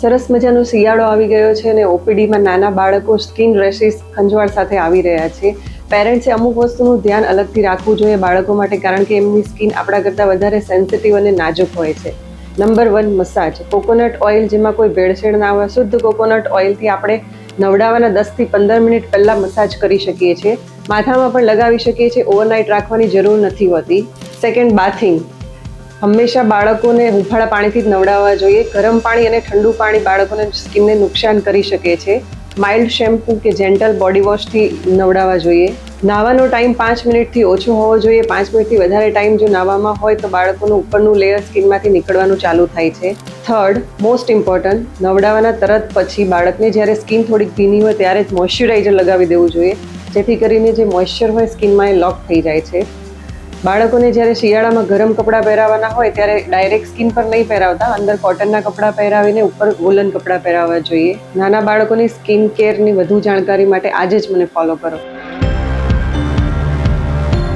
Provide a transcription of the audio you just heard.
સરસ મજાનો શિયાળો આવી ગયો છે અને ઓપીડીમાં નાના બાળકો સ્કિન રેશિસ ખંજવાળ સાથે આવી રહ્યા છે. પેરેન્ટ્સે અમુક વસ્તુનું ધ્યાન અલગથી રાખવું જોઈએ બાળકો માટે કારણ કે એમની સ્કિન આપણા કરતાં વધારે સેન્સિટિવ અને નાજુક હોય છે. Number one massage. Coconut oil જેમાં કોઈ ભેળસેળ ના હોય, શુદ્ધ કોકોનટ ઓઇલથી આપણે નવડાવવાના દસથી પંદર મિનિટ પહેલાં મસાજ કરી શકીએ છીએ. માથામાં પણ લગાવી શકીએ છીએ. ઓવરનાઇટ રાખવાની જરૂર નથી હોતી. Second, bathing. હંમેશા બાળકોને હુંફાળા પાણીથી જ નવડાવવા જોઈએ. ગરમ પાણી અને ઠંડુ પાણી બાળકોને સ્કિનને નુકસાન કરી શકે છે. માઇલ્ડ શેમ્પૂ કે જેન્ટલ બોડી વોશથી નવડાવવા જોઈએ. નાવાનો ટાઈમ પાંચ મિનિટથી ઓછો હોવો જોઈએ. પાંચ મિનિટથી વધારે ટાઈમ જો નાવામાં હોય તો બાળકોનું ઉપરનું લેયર સ્કિનમાંથી નીકળવાનું ચાલુ થાય છે. થર્ડ, મોસ્ટ ઇમ્પોર્ટન્ટ નવડાવવાના તરત પછી બાળકને જ્યારે સ્કિન થોડીક ભીની હોય ત્યારે જ મોઇશ્ચરાઇઝર લગાવી દેવું જોઈએ. જેથી કરીને જે મોઇશ્ચર હોય સ્કિનમાં એ લોક થઈ જાય છે. બાળકોને જ્યારે શિયાળામાં ગરમ કપડાં પહેરાવાના હોય ત્યારે ડાયરેક્ટ સ્કિન પર નહીં પહેરાવતા, અંદર કોટનના કપડાં પહેરાવીને ઉપર વોલન કપડાં પહેરાવવા જોઈએ. નાના બાળકોની સ્કિન કેરની વધુ જાણકારી માટે આજે જ મને ફોલો કરો.